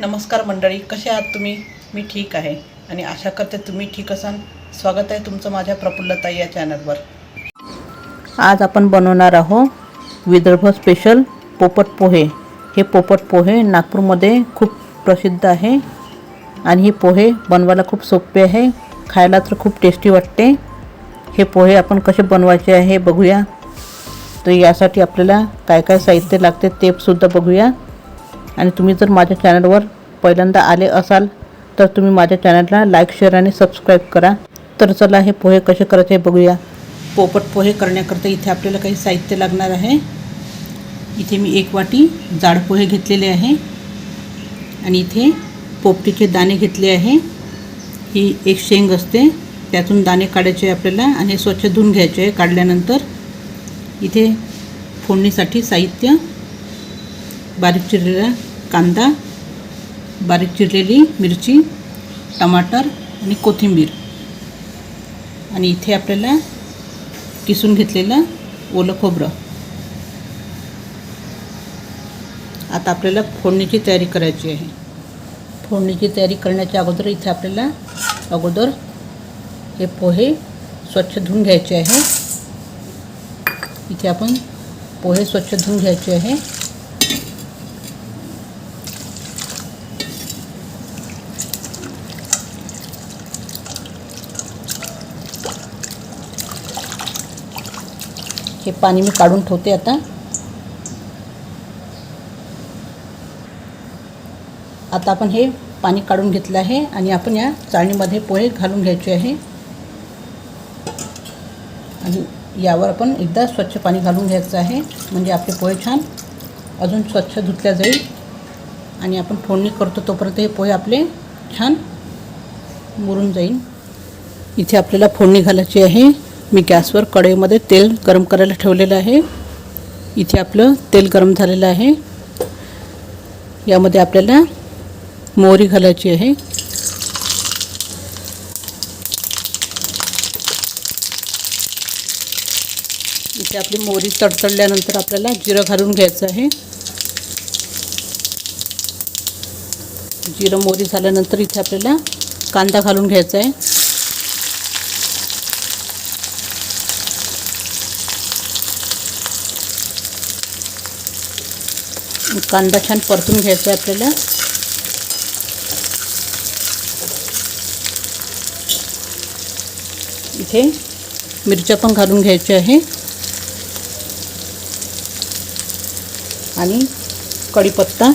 नमस्कार मंडळी कसे आहात तुम्ही? मी ठीक आहे आणि आशा करते तुम्ही ठीक असाल. स्वागत आहे तुमचं माझ्या प्रफुल्लताई या चॅनलवर. आज आपण बनवणार आहोत विदर्भ स्पेशल पोपट पोहे. हे पोपट पोहे नागपूरमध्ये खूप प्रसिद्ध आहे आणि हे पोहे बनवायला खूप सोपे आहे. खायला तर खूप टेस्टी वाटते. हे पोहे आपण कसे बनवायचे आहे बघूया. तर यासाठी आपल्याला काय काय साहित्य लागते ते सुद्धा बघूया. आणि तुम्ही जर माझ्या चॅनलवर पहिल्यांदा आले असाल तर तुम्ही माझ्या चॅनलला लाईक शेअर आणि सबस्क्राईब करा. तर चला हे पोहे कसे करायचे बघूया. पोपट पोहे करण्याकरता इथे आपल्याला काही साहित्य लागणार आहे. इथे मी एक वाटी जाड पोहे घेतलेले आहे. आणि इथे पोपटीचे दाणे घेतले आहे. ही एक शेंग असते. त्यातून दाणे काढायचे आपल्याला आणि स्वच्छ धुवून घ्यायचे आहे काढल्यानंतर. इथे फोडणीसाठी साहित्य. बारीक चिरलेला कांदा बारीक चिरलेली मिरची टमाटर आणि कोथिंबीर. आणि इथे आपल्याला किसून घेतलेलं ओलं खोबरं. आता आपल्याला फोडणीची तयारी करायची आहे. फोडणीची तयारी करण्याच्या अगोदर इथे आपल्याला अगोदर हे पोहे स्वच्छ धुवून घ्यायचे आहे. इथे आपण पोहे स्वच्छ धुवून घ्यायचे आहे. हे पाणी मी काढून ठेवते आता. आता आपण हे पाणी काढून घेतलं आहे आणि आपण या चाळणीमध्ये पोहे घालून घ्यायचे आहे. आणि यावर आपण एकदा स्वच्छ पाणी घालून घ्यायचं आहे. म्हणजे आपले पोहे छान अजून स्वच्छ धुतल्या जाईल. आणि आपण फोडणी करतो तोपर्यंत हे पोहे आपले छान मुरून जाईल. इथे आपल्याला फोडणी घालायची आहे. मी गॅसवर कढईमध्ये तेल गरम करायला ठेवलेलं आहे. इथे आपलं तेल गरम झालेलं आहे. यामध्ये आपल्याला मोहरी घालायची आहे. इथे आपली मोहरी तडतडल्यानंतर आपल्याला जिरं घालून घ्यायचं आहे. जिरं मोहरी झाल्यानंतर इथे आपल्याला कांदा घालून घ्यायचा आहे. कांदा छान परतून घ्यायचा आहे आपल्याला. इथे मिरच्या पण घालून घ्यायच्या आहे. आणि कढीपत्ता.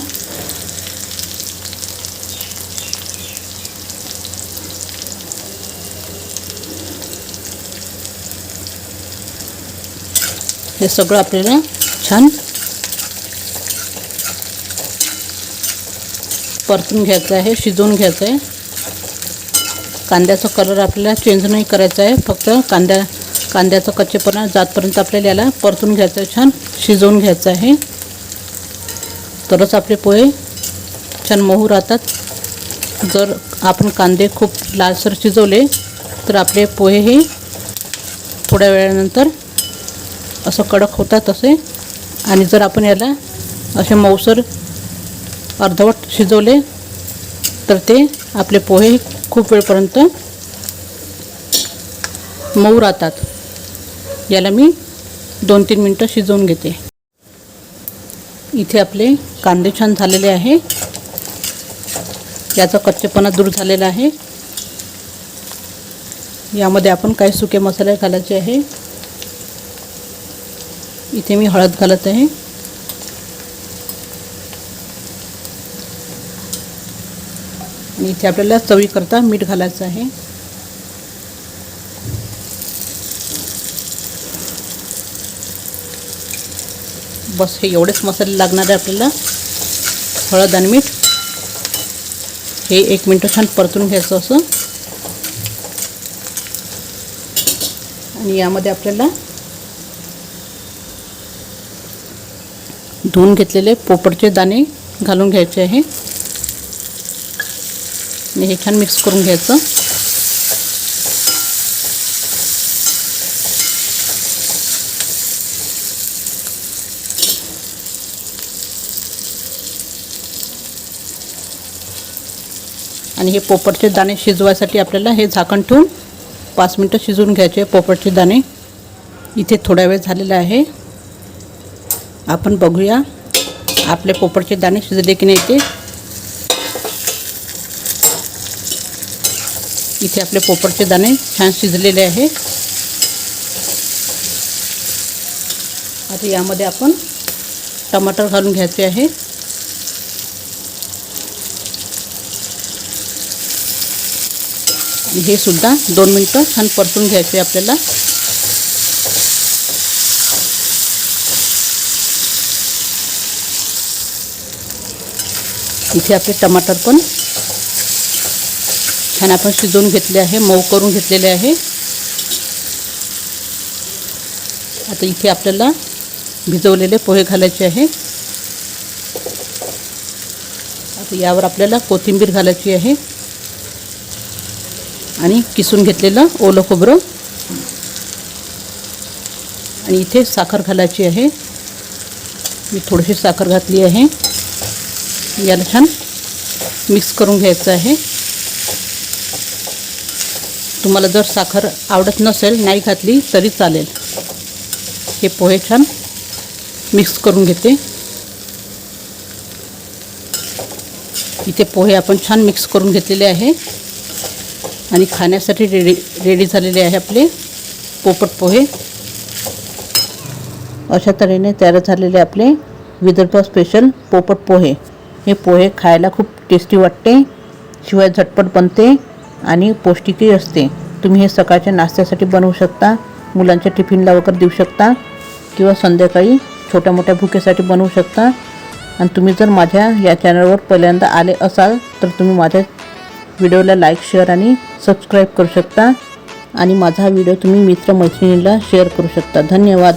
हे सगळं आपल्याला छान परतून घ्यायचं आहे शिजवून घ्यायचं आहे. कांद्याचा कलर आपल्याला चेंज नाही करायचा आहे फक्त कांद्या कांद्याचा कच्चेपणा जातपर्यंत आपल्याला याला परतून घ्यायचं आहे छान शिजवून घ्यायचं आहे. तरच आपले पोहे छान मऊ राहतात. जर आपण कांदे खूप लालसर शिजवले तर आपले पोहे हे थोड्या वेळानंतर असं कडक होतात असे. आणि जर आपण याला असे मऊसर अर्धवट शिजवले तर ते आपले पोहे खूप वेळपर्यंत मऊ राहतात. याला मी दोन तीन मिनटं शिजवून घेते. इथे आपले कांदे छान झालेले आहे. याचा कच्चेपणा दूर झालेला आहे. यामध्ये आपण काही सुके मसाले घालायचे आहे. इथे मी हळद घालत आहे. आणि इथे आपल्याला चवीकरता मीठ घालायचं आहे. बस हे एवढेच मसाले लागणार आहे आपल्याला. हळद आणि मीठ. हे एक मिनटं छान परतून घ्यायचं असं. आणि यामध्ये आपल्याला धुवून घेतलेले पोपटचे दाणे घालून घ्यायचे आहे. आणि हे छान मिक्स करून घ्यायचं. आणि हे पोपटचे दाणे शिजवायसाठी आपल्याला हे झाकण ठेवून पाच मिनटं शिजवून घ्यायचे. पोपटचे दाणे इथे थोडा वेळ झालेला आहे. आपण बघूया आपले पोपटचे दाणे शिजले की नाही ते. इथे आपले पोपटचे दाणे छान शिजलेले आहे. आता यामध्ये आपण टमाटर घालून घ्यायचे आहे. हे सुद्धा दोन मिनटं छान परतून घ्यायचे आपल्याला. इथे आपले टमाटर पण छान आपण शिजवून घेतले आहे मऊ करून घेतलेले आहे. आता इथे आपल्याला भिजवलेले पोहे घालायचे आहे. आता यावर आपल्याला कोथिंबीर घालायची आहे. आणि किसून घेतलेलं ओलं खोबरं. आणि इथे साखर घालायची आहे. मी थोडीशी साखर घातली आहे. याला छान मिक्स करून घ्यायचं आहे. तुम्हाला जर साखर आवडत नसेल नाही घातली तरी चालेल. हे पोहे छान मिक्स करून घेते. इथे पोहे आपण छान मिक्स करून घेतलेले आहे. आणि खाण्यासाठी रेडी रेडी झालेले आहे आपले पोपट पोहे. अशा तऱ्हेने तयार झालेले आपले विदर्भ स्पेशल पोपट पोहे. हे पोहे खायला खूप टेस्टी वाटते. शिवाय झटपट बनते. आणि पौष्टिकही असते. तुम्ही हे सकाळच्या नाश्त्यासाठी बनवू शकता मुलांच्या टिफिनला वगैरे देऊ शकता किंवा संध्याकाळी छोट्या मोठ्या भुकेसाठी बनवू शकता. आणि तुम्ही जर माझ्या या चॅनलवर पहिल्यांदा आले असाल तर तुम्ही माझ्या व्हिडिओला लाईक शेअर आणि सबस्क्राईब करू शकता. आणि माझा हा व्हिडिओ तुम्ही मित्रमैत्रिणीला शेअर करू शकता. धन्यवाद.